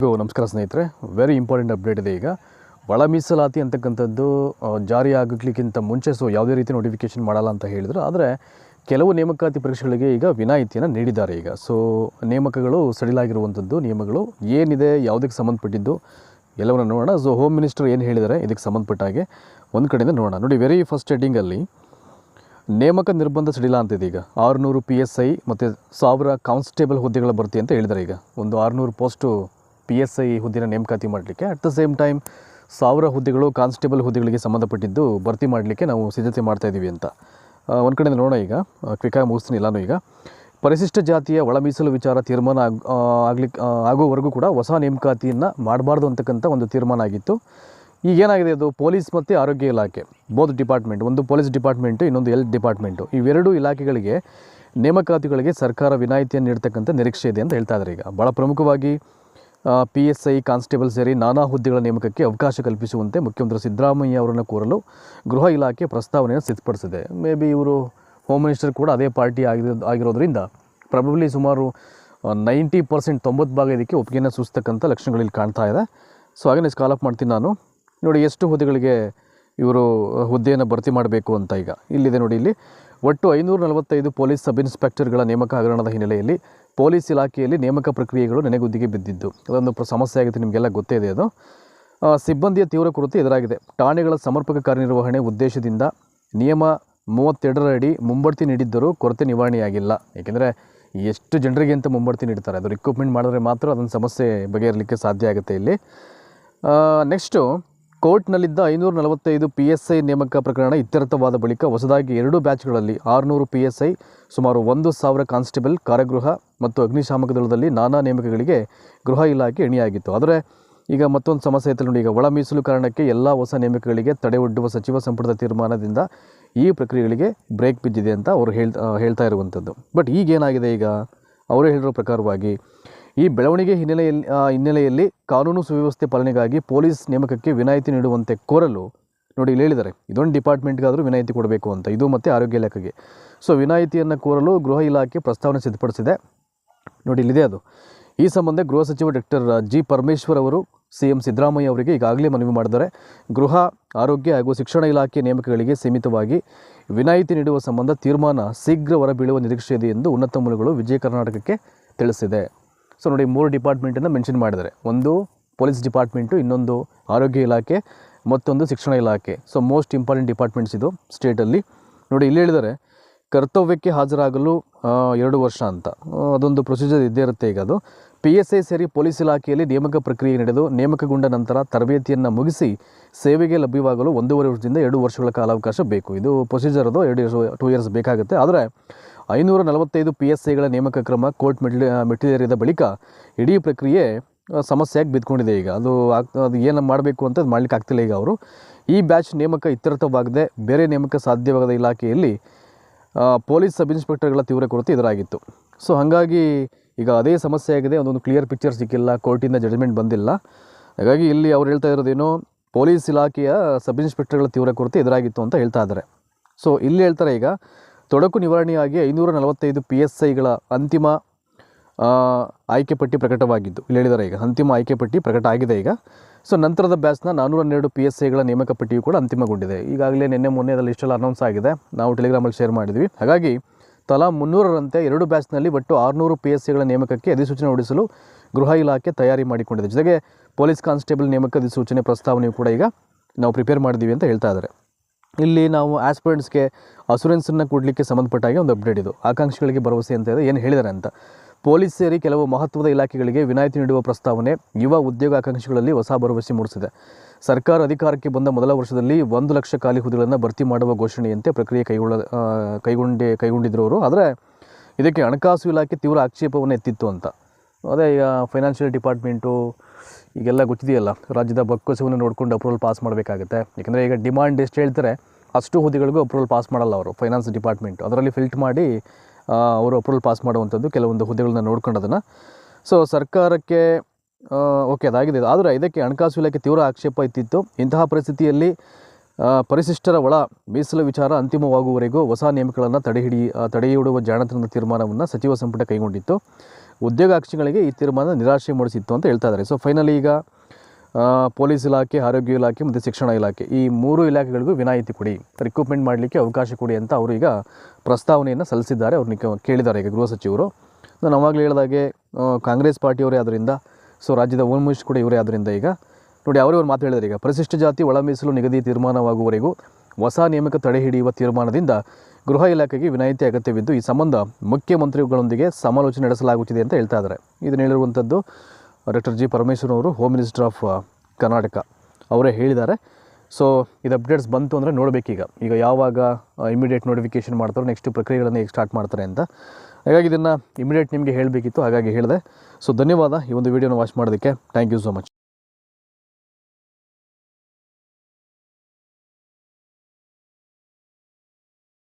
Hello, ನಮಸ್ಕಾರ ಸ್ನೇಹಿತರೆ very important update ಇದೆ ಈಗ. ಒಳ ಮೀಸಲಾತಿ ಅಂತಕ್ಕಂಥದ್ದು ಜಾರಿ ಆಗಲಿಕ್ಕಿಂತ ಮುಂಚೆ ಸೊ ಯಾವುದೇ ರೀತಿ ನೋಟಿಫಿಕೇಶನ್ ಮಾಡಲ್ಲ ಅಂತ ಹೇಳಿದ್ರು. ಆದರೆ ಕೆಲವು ನೇಮಕಾತಿ ಪರೀಕ್ಷೆಗಳಿಗೆ ಈಗ ವಿನಾಯಿತಿಯನ್ನು ನೀಡಿದ್ದಾರೆ ಈಗ. ಸೊ ನೇಮಕಗಳು ಸಡಿಲಾಗಿರುವಂಥದ್ದು ನಿಯಮಗಳು ಏನಿದೆ ಯಾವುದಕ್ಕೆ ಸಂಬಂಧಪಟ್ಟಿದ್ದು ಎಲ್ಲವನ್ನು ನೋಡೋಣ. ಸೊ ಹೋಮ್ ಮಿನಿಸ್ಟರ್ ಏನು ಹೇಳಿದ್ದಾರೆ ಇದಕ್ಕೆ ಸಂಬಂಧಪಟ್ಟ ಹಾಗೆ ಒಂದು ಕಡೆಯಿಂದ ನೋಡೋಣ. ನೋಡಿ ವೆರಿ ಫಸ್ಟ್ ಹೆಡ್ಡಿಂಗಲ್ಲಿ ನೇಮಕ ನಿರ್ಬಂಧ ಸಡಿಲ ಅಂತಿದೆ ಈಗ. ಆರುನೂರು ಪಿ ಎಸ್ ಐ ಮತ್ತು ಸಾವಿರ ಕಾನ್ಸ್ಟೇಬಲ್ ಹುದ್ದೆಗಳ ಭರ್ತಿ ಅಂತ ಹೇಳಿದ್ದಾರೆ ಈಗ. ಒಂದು ಆರುನೂರು ಪೋಸ್ಟು ಪಿ ಎಸ್ ಐ ಹುದ್ದೆನ ನೇಮಕಾತಿ ಮಾಡಲಿಕ್ಕೆ. ಅಟ್ ದ ಸೇಮ್ ಟೈಮ್ ಸಾವಿರ ಹುದ್ದೆಗಳು, ಕಾನ್ಸ್ಟೇಬಲ್ ಹುದ್ದೆಗಳಿಗೆ ಸಂಬಂಧಪಟ್ಟಿದ್ದು ಭರ್ತಿ ಮಾಡಲಿಕ್ಕೆ ನಾವು ಸಿದ್ಧತೆ ಮಾಡ್ತಾ ಇದ್ದೀವಿ ಅಂತ. ಒಂದು ಕಡೆಯಿಂದ ನೋಡೋಣ ಈಗ. ಕ್ವಿಕಾಗಿ ಮುಗಿಸ್ತೀನಿ ಎಲ್ಲನೂ ಈಗ. ಪರಿಶಿಷ್ಟ ಜಾತಿಯ ಒಳ ಮೀಸಲು ವಿಚಾರ ತೀರ್ಮಾನ ಆಗ ಆಗ್ಲಿಕ್ಕೆ ಆಗೋವರೆಗೂ ಕೂಡ ಹೊಸ ನೇಮಕಾತಿಯನ್ನು ಮಾಡಬಾರ್ದು ಅಂತಕ್ಕಂಥ ಒಂದು ತೀರ್ಮಾನ ಆಗಿತ್ತು. ಈಗ ಏನಾಗಿದೆ ಅದು? ಪೊಲೀಸ್ ಮತ್ತು ಆರೋಗ್ಯ ಇಲಾಖೆ. ಬೋಧ್ ಡಿಪಾರ್ಟ್ಮೆಂಟ್ ಒಂದು ಪೊಲೀಸ್ ಡಿಪಾರ್ಟ್ಮೆಂಟು ಇನ್ನೊಂದು ಹೆಲ್ತ್ ಡಿಪಾರ್ಟ್ಮೆಂಟು ಇವೆರಡೂ ಇಲಾಖೆಗಳಿಗೆ ನೇಮಕಾತಿಗಳಿಗೆ ಸರ್ಕಾರ ವಿನಾಯಿತಿಯನ್ನು ನೀಡ್ತಕ್ಕಂಥ ನಿರೀಕ್ಷೆ ಇದೆ ಅಂತ ಹೇಳ್ತಾ ಇದ್ದಾರೆ ಈಗ. ಭಾಳ ಪ್ರಮುಖವಾಗಿ ಪಿ ಎಸ್ ಐ ಕಾನ್ಸ್ಟೇಬಲ್ ಸೇರಿ ನಾನಾ ಹುದ್ದೆಗಳ ನೇಮಕಕ್ಕೆ ಅವಕಾಶ ಕಲ್ಪಿಸುವಂತೆ ಮುಖ್ಯಮಂತ್ರಿ ಸಿದ್ದರಾಮಯ್ಯ ಅವರನ್ನು ಕೋರಲು ಗೃಹ ಇಲಾಖೆ ಪ್ರಸ್ತಾವನೆಯನ್ನು ಸಿದ್ಧಪಡಿಸಿದೆ. ಮೇ ಬಿ ಇವರು ಹೋಮ್ ಮಿನಿಸ್ಟರ್ ಕೂಡ ಅದೇ ಪಾರ್ಟಿ ಆಗಿರೋ ಆಗಿರೋದ್ರಿಂದ ಪ್ರಾಬಬ್ಲಿ ಸುಮಾರು ನೈಂಟಿ ಪರ್ಸೆಂಟ್ ತೊಂಬತ್ತು ಭಾಗ ಇದಕ್ಕೆ ಒಪ್ಪಿಗೆನ ಸೂಚಿಸ್ತಕ್ಕಂಥ ಲಕ್ಷಣಗಳಲ್ಲಿ ಕಾಣ್ತಾ ಇದೆ. ಸೊ ಹಾಗೆ ಸ್ಕಾಲಪ್ ಮಾಡ್ತೀನಿ ನಾನು. ನೋಡಿ, ಎಷ್ಟು ಹುದ್ದೆಗಳಿಗೆ ಇವರು ಹುದ್ದೆಯನ್ನು ಭರ್ತಿ ಮಾಡಬೇಕು ಅಂತ ಈಗ. ಇಲ್ಲಿದೆ ನೋಡಿ ಇಲ್ಲಿ. ಒಟ್ಟು ಐನೂರ ನಲವತ್ತೈದು ಪೊಲೀಸ್ ಸಬ್ ಇನ್ಸ್ಪೆಕ್ಟರ್ಗಳ ನೇಮಕ ಹಗರಣದ ಹಿನ್ನೆಲೆಯಲ್ಲಿ ಪೊಲೀಸ್ ಇಲಾಖೆಯಲ್ಲಿ ನೇಮಕ ಪ್ರಕ್ರಿಯೆಗಳು ನೆನೆಗುದ್ದಿಗೆ ಬಿದ್ದಿದ್ದು. ಅದೊಂದು ಸಮಸ್ಯೆ ಆಗುತ್ತೆ, ನಿಮಗೆಲ್ಲ ಗೊತ್ತೇ ಇದೆ ಅದು. ಸಿಬ್ಬಂದಿಯ ತೀವ್ರ ಕೊರತೆ ಎದುರಾಗಿದೆ. ಠಾಣೆಗಳ ಸಮರ್ಪಕ ಕಾರ್ಯನಿರ್ವಹಣೆ ಉದ್ದೇಶದಿಂದ ನಿಯಮ ಮೂವತ್ತೆರಡರ ಅಡಿ ಮುಂಬಡ್ತಿ ನೀಡಿದ್ದರೂ ಕೊರತೆ ನಿವಾರಣೆಯಾಗಿಲ್ಲ. ಏಕೆಂದರೆ ಎಷ್ಟು ಜನರಿಗೆ ಅಂತ ಮುಂಬಡ್ತಿ ನೀಡ್ತಾರೆ. ಅದು ರಿಕ್ರೂಟ್ಮೆಂಟ್ ಮಾಡಿದ್ರೆ ಮಾತ್ರ ಅದೊಂದು ಸಮಸ್ಯೆ ಬಗೆಹರಲಿಕ್ಕೆ ಸಾಧ್ಯ ಆಗುತ್ತೆ ಇಲ್ಲಿ. ನೆಕ್ಸ್ಟು ಕೋರ್ಟ್ನಲ್ಲಿದ್ದ ಐನೂರ ನಲವತ್ತೈದು ಪಿ ಎಸ್ ಐ ನೇಮಕ ಪ್ರಕರಣ ಇತ್ಯರ್ಥವಾದ ಬಳಿಕ ಹೊಸದಾಗಿ ಎರಡು ಬ್ಯಾಚ್ಗಳಲ್ಲಿ ಆರುನೂರು ಪಿ ಎಸ್ ಐ ಸುಮಾರು ಒಂದು ಸಾವಿರ ಕಾನ್ಸ್ಟೇಬಲ್, ಕಾರಾಗೃಹ ಮತ್ತು ಅಗ್ನಿಶಾಮಕ ದಳದಲ್ಲಿ ನಾನಾ ನೇಮಕಗಳಿಗೆ ಗೃಹ ಇಲಾಖೆ ಎಣಿಯಾಗಿತ್ತು. ಆದರೆ ಈಗ ಮತ್ತೊಂದು ಸಮಸ್ಯೆ ಐತೆ ನೋಡಿ, ಈಗ ಒಳ ಮೀಸಲು ಕಾರಣಕ್ಕೆ ಎಲ್ಲ ಹೊಸ ನೇಮಕಗಳಿಗೆ ತಡೆ ಒಡ್ಡುವ ಸಚಿವ ಸಂಪುಟದ ತೀರ್ಮಾನದಿಂದ ಈ ಪ್ರಕ್ರಿಯೆಗಳಿಗೆ ಬ್ರೇಕ್ ಬಿದ್ದಿದೆ ಅಂತ ಅವರು ಹೇಳ್ತಾ ಹೇಳ್ತಾ ಇರುವಂಥದ್ದು. ಬಟ್ ಈಗೇನಾಗಿದೆ ಈಗ? ಅವರು ಹೇಳಿರೋ ಪ್ರಕಾರವಾಗಿ ಈ ಬೆಳವಣಿಗೆ ಹಿನ್ನೆಲೆಯಲ್ಲಿ ಹಿನ್ನೆಲೆಯಲ್ಲಿ ಕಾನೂನು ಸುವ್ಯವಸ್ಥೆ ಪಾಲನೆಗಾಗಿ ಪೊಲೀಸ್ ನೇಮಕಕ್ಕೆ ವಿನಾಯಿತಿ ನೀಡುವಂತೆ ಕೋರಲು ನೋಡಿ ಇಲ್ಲಿ ಹೇಳಿದ್ದಾರೆ. ಇದೊಂದು ಡಿಪಾರ್ಟ್ಮೆಂಟ್ಗಾದರೂ ವಿನಾಯಿತಿ ಕೊಡಬೇಕು ಅಂತ. ಇದು ಮತ್ತು ಆರೋಗ್ಯ ಇಲಾಖೆಗೆ. ಸೊ, ವಿನಾಯಿತಿಯನ್ನು ಕೋರಲು ಗೃಹ ಇಲಾಖೆ ಪ್ರಸ್ತಾವನೆ ಸಿದ್ಧಪಡಿಸಿದೆ. ನೋಡಿ ಇಲ್ಲಿದೆ ಅದು. ಈ ಸಂಬಂಧ ಗೃಹ ಸಚಿವ ಡಾಕ್ಟರ್ ಜಿ ಪರಮೇಶ್ವರ್ ಅವರು ಸಿ ಎಂ ಸಿದ್ದರಾಮಯ್ಯ ಅವರಿಗೆ ಈಗಾಗಲೇ ಮನವಿ ಮಾಡಿದ್ದಾರೆ. ಗೃಹ, ಆರೋಗ್ಯ ಹಾಗೂ ಶಿಕ್ಷಣ ಇಲಾಖೆ ನೇಮಕಗಳಿಗೆ ಸೀಮಿತವಾಗಿ ವಿನಾಯಿತಿ ನೀಡುವ ಸಂಬಂಧ ತೀರ್ಮಾನ ಶೀಘ್ರ ಹೊರಬೀಳುವ ನಿರೀಕ್ಷೆ ಇದೆ ಎಂದು ಉನ್ನತ ಮೂಲಗಳು ವಿಜಯ ಕರ್ನಾಟಕಕ್ಕೆ ತಿಳಿಸಿದೆ. ಸೊ ನೋಡಿ ಮೂರು ಡಿಪಾರ್ಟ್ಮೆಂಟನ್ನು ಮೆನ್ಷನ್ ಮಾಡಿದ್ದಾರೆ. ಒಂದು ಪೊಲೀಸ್ ಡಿಪಾರ್ಟ್ಮೆಂಟು ಇನ್ನೊಂದು ಆರೋಗ್ಯ ಇಲಾಖೆ, ಮತ್ತೊಂದು ಶಿಕ್ಷಣ ಇಲಾಖೆ. ಸೊ ಮೋಸ್ಟ್ ಇಂಪಾರ್ಟೆಂಟ್ ಡಿಪಾರ್ಟ್ಮೆಂಟ್ಸ್ ಇದು ಸ್ಟೇಟಲ್ಲಿ ನೋಡಿ, ಇಲ್ಲಿ ಹೇಳಿದರೆ ಕರ್ತವ್ಯಕ್ಕೆ ಹಾಜರಾಗಲು ಎರಡು ವರ್ಷ ಅಂತ. ಅದೊಂದು ಪ್ರೊಸೀಜರ್ ಇದ್ದೇ ಇರುತ್ತೆ ಈಗ ಅದು. ಪಿ ಎಸ್ ಐ ಸೇರಿ ಪೊಲೀಸ್ ಇಲಾಖೆಯಲ್ಲಿ ನೇಮಕ ಪ್ರಕ್ರಿಯೆ ನಡೆದು, ನೇಮಕಗೊಂಡ ನಂತರ ತರಬೇತಿಯನ್ನು ಮುಗಿಸಿ, ಸೇವೆಗೆ ಲಭ್ಯವಾಗಲು ಒಂದೂವರೆ ವರ್ಷದಿಂದ ಎರಡು ವರ್ಷಗಳ ಕಾಲಾವಕಾಶ ಬೇಕು. ಇದು ಪ್ರೊಸೀಜರ್ ಅದು, ಎರಡು ಇಯರ್ಸ್ ಟೂ ಇಯರ್ಸ್ ಬೇಕಾಗುತ್ತೆ. ಆದರೆ ಐನೂರ ನಲವತ್ತೈದು ಪಿ ಎಸ್ ಐಗಳ ನೇಮಕ ಕ್ರಮ ಕೋರ್ಟ್ ಮೆಟ್ಲಿ ಮೆಟ್ಟಿಲೇರಿದ ಬಳಿಕ ಇಡೀ ಪ್ರಕ್ರಿಯೆ ಸಮಸ್ಯೆಯಾಗಿ ಬಿದ್ದುಕೊಂಡಿದೆ ಈಗ. ಅದು ಅದು ಏನು ಮಾಡಬೇಕು ಅಂತ ಅದು ಮಾಡ್ಲಿಕ್ಕೆ ಆಗ್ತಿಲ್ಲ ಈಗ ಅವರು. ಈ ಬ್ಯಾಚ್ ನೇಮಕ ಇತ್ಯರ್ಥವಾಗದೆ ಬೇರೆ ನೇಮಕ ಸಾಧ್ಯವಾಗದ ಇಲಾಖೆಯಲ್ಲಿ ಪೊಲೀಸ್ ಸಬ್ ಇನ್ಸ್ಪೆಕ್ಟರ್ಗಳ ತೀವ್ರ ಕೊರತೆ ಎದುರಾಗಿತ್ತು. ಸೊ ಹಾಗಾಗಿ ಈಗ ಅದೇ ಸಮಸ್ಯೆ ಆಗಿದೆ, ಒಂದೊಂದು ಕ್ಲಿಯರ್ ಪಿಕ್ಚರ್ ಸಿಕ್ಕಿಲ್ಲ, ಕೋರ್ಟಿಂದ ಜಡ್ಜ್ಮೆಂಟ್ ಬಂದಿಲ್ಲ. ಹಾಗಾಗಿ ಇಲ್ಲಿ ಅವ್ರು ಹೇಳ್ತಾ ಇರೋದೇನು, ಪೊಲೀಸ್ ಇಲಾಖೆಯ ಸಬ್ ಇನ್ಸ್ಪೆಕ್ಟರ್ಗಳ ತೀವ್ರ ಕೊರತೆ ಎದುರಾಗಿತ್ತು ಅಂತ ಹೇಳ್ತಾ ಇದ್ದಾರೆ. ಸೊ ಇಲ್ಲಿ ಹೇಳ್ತಾರೆ ಈಗ ತೊಡಕು ನಿವಾರಣೆಯಾಗಿ ಐನೂರ ನಲವತ್ತೈದು ಪಿ ಎಸ್ ಐಗಳ ಅಂತಿಮ ಆಯ್ಕೆ ಪಟ್ಟಿ ಪ್ರಕಟವಾಗಿದ್ದು. ಇಲ್ಲಿ ಹೇಳಿದ್ದಾರೆ ಈಗ, ಅಂತಿಮ ಆಯ್ಕೆ ಪಟ್ಟಿ ಪ್ರಕಟ ಆಗಿದೆ ಈಗ. ಸೊ ನಂತರದ ಬ್ಯಾಚ್ನ ನಾನ್ನೂರ ಹನ್ನೆರಡು ಪಿ ಎಸ್ ಐಗಳ ನೇಮಕ ಪಟ್ಟಿಯು ಕೂಡ ಅಂತಿಮಗೊಂಡಿದೆ. ಈಗಾಗಲೇ ನಿನ್ನೆ ಮೊನ್ನೆ ಅದರಲ್ಲಿ ಇಷ್ಟೆಲ್ಲ ಅನೌನ್ಸ್ ಆಗಿದೆ. ನಾವು ಟೆಲಿಗ್ರಾಮಲ್ಲಿ ಶೇರ್ ಮಾಡಿದ್ವಿ. ಹಾಗಾಗಿ, ತಲಾ ಮುನ್ನೂರರಂತೆ ಎರಡು ಬ್ಯಾಚ್ನಲ್ಲಿ ಒಟ್ಟು ಆರುನೂರು ಪಿ ಎಸ್ ಸಿಗಳ ನೇಮಕಕ್ಕೆ ಅಧಿಸೂಚನೆ ಹೊರಡಿಸಲು ಗೃಹ ಇಲಾಖೆ ತಯಾರಿ ಮಾಡಿಕೊಂಡಿದೆ. ಜೊತೆಗೆ ಪೊಲೀಸ್ ಕಾನ್ಸ್ಟೇಬಲ್ ನೇಮಕ ಅಧಿಸೂಚನೆ ಪ್ರಸ್ತಾವನೆಯು ಕೂಡ ಈಗ ನಾವು ಪ್ರಿಪೇರ್ ಮಾಡಿದ್ದೀವಿ ಅಂತ ಹೇಳ್ತಾ ಇದ್ದಾರೆ. ಇಲ್ಲಿ ನಾವು ಆಸ್ಪಿರೆಂಟ್ಸ್ಗೆ ಅಸುರೆನ್ಸನ್ನು ಕೊಡಲಿಕ್ಕೆ ಸಂಬಂಧಪಟ್ಟ ಹಾಗೆ ಒಂದು ಅಪ್ಡೇಟ್ ಇದು. ಆಕಾಂಕ್ಷಿಗಳಿಗೆ ಭರವಸೆ ಅಂತ ಇದೆ. ಏನು ಹೇಳಿದ್ದಾರೆ ಅಂತ? ಪೊಲೀಸ್ ಸೇರಿ ಕೆಲವು ಮಹತ್ವದ ಇಲಾಖೆಗಳಿಗೆ ವಿನಾಯಿತಿ ನೀಡುವ ಪ್ರಸ್ತಾವನೆ ಯುವ ಉದ್ಯೋಗ ಆಕಾಂಕ್ಷಿಗಳಲ್ಲಿ ಹೊಸ ಭರವಸೆ ಮೂಡಿಸಿದೆ. ಸರ್ಕಾರ ಅಧಿಕಾರಕ್ಕೆ ಬಂದ ಮೊದಲ ವರ್ಷದಲ್ಲಿ ಒಂದು ಲಕ್ಷ ಖಾಲಿ ಹುದ್ದೆಗಳನ್ನು ಭರ್ತಿ ಮಾಡುವ ಘೋಷಣೆಯಂತೆ ಪ್ರಕ್ರಿಯೆ ಕೈಗೊಳ್ಳ ಕೈಗೊಂಡೆ, ಕೈಗೊಂಡಿದ್ರು ಅವರು. ಆದರೆ ಇದಕ್ಕೆ ಹಣಕಾಸು ಇಲಾಖೆ ತೀವ್ರ ಆಕ್ಷೇಪವನ್ನು ಎತ್ತಿತ್ತು ಅಂತ. ಅದೇ ಈಗ ಫೈನಾನ್ಷಿಯಲ್ ಡಿಪಾರ್ಟ್ಮೆಂಟು ಈಗೆಲ್ಲ ಗೊತ್ತಿದೆಯಲ್ಲ, ರಾಜ್ಯದ ಬೊಕ್ಕಸವನ್ನು ನೋಡಿಕೊಂಡು ಅಪ್ರೂವಲ್ ಪಾಸ್ ಮಾಡಬೇಕಾಗುತ್ತೆ. ಯಾಕಂದರೆ ಈಗ ಡಿಮಾಂಡ್ ಎಷ್ಟು ಹೇಳ್ತಾರೆ, ಅಷ್ಟು ಹುದ್ದೆಗಳಿಗೂ ಅಪ್ರೂವಲ್ ಪಾಸ್ ಮಾಡಲ್ಲ ಅವರು ಫೈನಾನ್ಸ್ ಡಿಪಾರ್ಟ್ಮೆಂಟ್ ಅದರಲ್ಲಿ ಫಿಲ್ಟ್ ಮಾಡಿ ಅವರು ಅಪ್ರೂವಲ್ ಪಾಸ್ ಮಾಡುವಂಥದ್ದು ಕೆಲವೊಂದು ಹುದ್ದೆಗಳನ್ನ ನೋಡ್ಕೊಂಡು ಅದನ್ನು. ಸೊ ಸರ್ಕಾರಕ್ಕೆ ಓಕೆ ಅದಾಗಿದೆ. ಆದರೆ ಇದಕ್ಕೆ ಹಣಕಾಸು ಇಲಾಖೆ ತೀವ್ರ ಆಕ್ಷೇಪ ಇತ್ತಿತ್ತು. ಇಂತಹ ಪರಿಸ್ಥಿತಿಯಲ್ಲಿ ಪರಿಶಿಷ್ಟರ ಒಳ ಮೀಸಲು ವಿಚಾರ ಅಂತಿಮವಾಗುವವರೆಗೂ ಹೊಸ ನೇಮಕಗಳನ್ನು ತಡೆಹಿಡಿ ತಡೆಹಿಡುವ ಜಾಣತನದ ತೀರ್ಮಾನವನ್ನು ಸಚಿವ ಸಂಪುಟ ಕೈಗೊಂಡಿತ್ತು. ಉದ್ಯೋಗಾಕ್ಷಿಗಳಿಗೆ ಈ ತೀರ್ಮಾನ ನಿರಾಶೆ ಮೂಡಿಸಿತ್ತು ಅಂತ ಹೇಳ್ತಾ ಇದ್ದಾರೆ. ಸೊ ಫೈನಲಿ ಈಗ ಪೊಲೀಸ್ ಇಲಾಖೆ, ಆರೋಗ್ಯ ಇಲಾಖೆ ಮತ್ತು ಶಿಕ್ಷಣ ಇಲಾಖೆ ಈ ಮೂರು ಇಲಾಖೆಗಳಿಗೂ ವಿನಾಯಿತಿ ಕೊಡಿ. ರಿಕ್ರೂಟ್ಮೆಂಟ್ ಮಾಡಲಿಕ್ಕೆ ಅವಕಾಶ ಕೊಡಿ ಅಂತ ಅವರು ಈಗ ಪ್ರಸ್ತಾವನೆಯನ್ನು ಸಲ್ಲಿಸಿದ್ದಾರೆ. ಅವ್ರನ್ನ ಕೇಳಿದ್ದಾರೆ ಈಗ ಗೃಹ ಸಚಿವರು. ನಾನು ಅವಾಗಲೇ ಹೇಳಿದಾಗೆ ಕಾಂಗ್ರೆಸ್ ಪಾರ್ಟಿಯವರೇ ಆದ್ದರಿಂದ ಸೊ ರಾಜ್ಯದ ಹೋಮ್ ಮಿನಿಸ್ಟರ್ ಕೂಡ ಇವರೇ ಆದ್ದರಿಂದ ಈಗ. ನೋಡಿ, ಅವರೇ ಅವ್ರು ಮಾತು ಹೇಳಿದ್ದಾರೆ ಈಗ. ಪರಿಶಿಷ್ಟ ಜಾತಿ ಒಳಮೀಸಲು ನಿಗದಿ ತೀರ್ಮಾನವಾಗುವವರೆಗೂ ಹೊಸ ನೇಮಕ ತಡೆ ಹಿಡಿಯುವ ತೀರ್ಮಾನದಿಂದ ಗೃಹ ಇಲಾಖೆಗೆ ವಿನಾಯಿತಿ ಅಗತ್ಯವಿದ್ದು, ಈ ಸಂಬಂಧ ಮುಖ್ಯಮಂತ್ರಿಗಳೊಂದಿಗೆ ಸಮಾಲೋಚನೆ ನಡೆಸಲಾಗುತ್ತಿದೆ ಅಂತ ಹೇಳ್ತಾ ಇದ್ದಾರೆ. ಇದನ್ನು ಹೇಳಿರುವಂಥದ್ದು ಡಾಕ್ಟರ್ ಜಿ ಪರಮೇಶ್ವರ್ ಅವರು ಹೋಮ್ ಮಿನಿಸ್ಟರ್ ಆಫ್ ಕರ್ನಾಟಕ ಅವರೇ ಹೇಳಿದ್ದಾರೆ. ಸೊ ಇದು ಅಪ್ಡೇಟ್ಸ್ ಬಂತು ಅಂದರೆ ನೋಡಬೇಕೀಗ. ಈಗ ಯಾವಾಗ ಇಮಿಡಿಯೇಟ್ ನೋಟಿಫಿಕೇಷನ್ ಮಾಡ್ತಾರೋ ನೆಕ್ಸ್ಟ್ ಪ್ರಕ್ರಿಯೆಗಳನ್ನು ಹೇಗೆ ಸ್ಟಾರ್ಟ್ ಮಾಡ್ತಾರೆ ಅಂತ. ಹಾಗಾಗಿ ಇದನ್ನು ಇಮಿಡಿಯೇಟ್ ನಿಮಗೆ ಹೇಳಬೇಕಿತ್ತು, ಹಾಗಾಗಿ ಹೇಳಿದೆ. ಸೊ ಧನ್ಯವಾದ ಈ ಒಂದು ವೀಡಿಯೋನ ವಾಚ್ ಮಾಡೋದಕ್ಕೆ ಥ್ಯಾಂಕ್ ಯು ಸೊ ಮಚ್